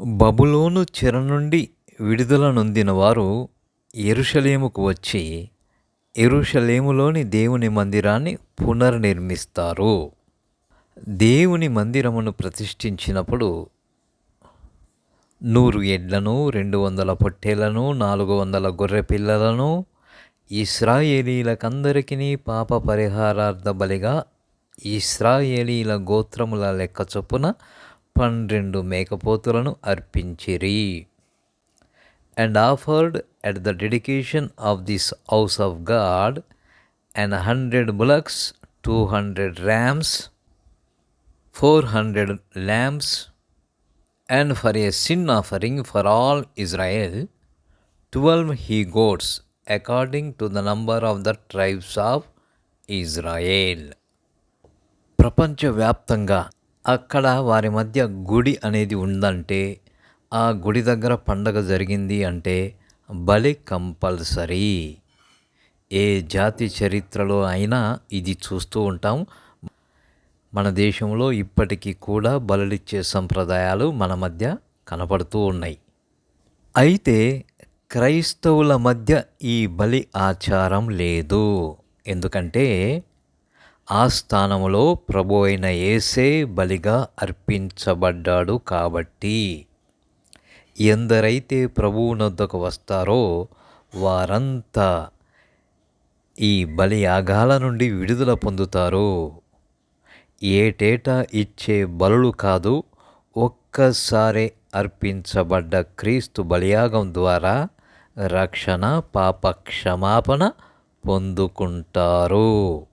బబులోను చెర నుండి విడుదల నొందిన వారు ఎరుషలేముకు వచ్చి ఎరుషలేములోని దేవుని మందిరాన్ని పునర్నిర్మిస్తారు. దేవుని మందిరమును ప్రతిష్ఠించినప్పుడు నూరు ఎడ్లను రెండు వందల పొట్టేలను నాలుగు వందల గొర్రె పిల్లలను ఇస్రాయేలీలకందరికీ పాప పరిహారార్థ బలిగా ఇస్రాయేలీల గోత్రముల లెక్క చొప్పున పన్నెండు మేకపోతులను అర్పించిరి and offered at the dedication of this house of God and hundred bullocks two hundred rams four hundred lamps and for a sin offering for all Israel, twelve he goats according to the number of the tribes of Israel. ప్రపంచవ్యాప్తంగా అక్కడ వారి మధ్య గుడి అనేది ఉందంటే ఆ గుడి దగ్గర పండగ జరిగింది అంటే బలి కంపల్సరీ. ఏ జాతి చరిత్రలో అయినా ఇది చూస్తూ ఉంటాం. మన దేశంలో ఇప్పటికీ కూడా బలులిచ్చే సంప్రదాయాలు మన మధ్య కనపడుతూ ఉన్నాయి. అయితే క్రైస్తవుల మధ్య ఈ బలి ఆచారం లేదు. ఎందుకంటే ఆ స్థానంలో ప్రభు అయిన ఏసే బలిగా అర్పించబడ్డాడు కాబట్టి. ఎందరైతే ప్రభువు నొద్దకు వస్తారో వారంతా ఈ బలి యాగాల నుండి విడుదల పొందుతారు. ఏటేటా ఇచ్చే బలులు కాదు ఒక్కసారే అర్పించబడ్డ క్రీస్తు బలియాగం ద్వారా రక్షణ పాప క్షమాపణ పొందుకుంటారు.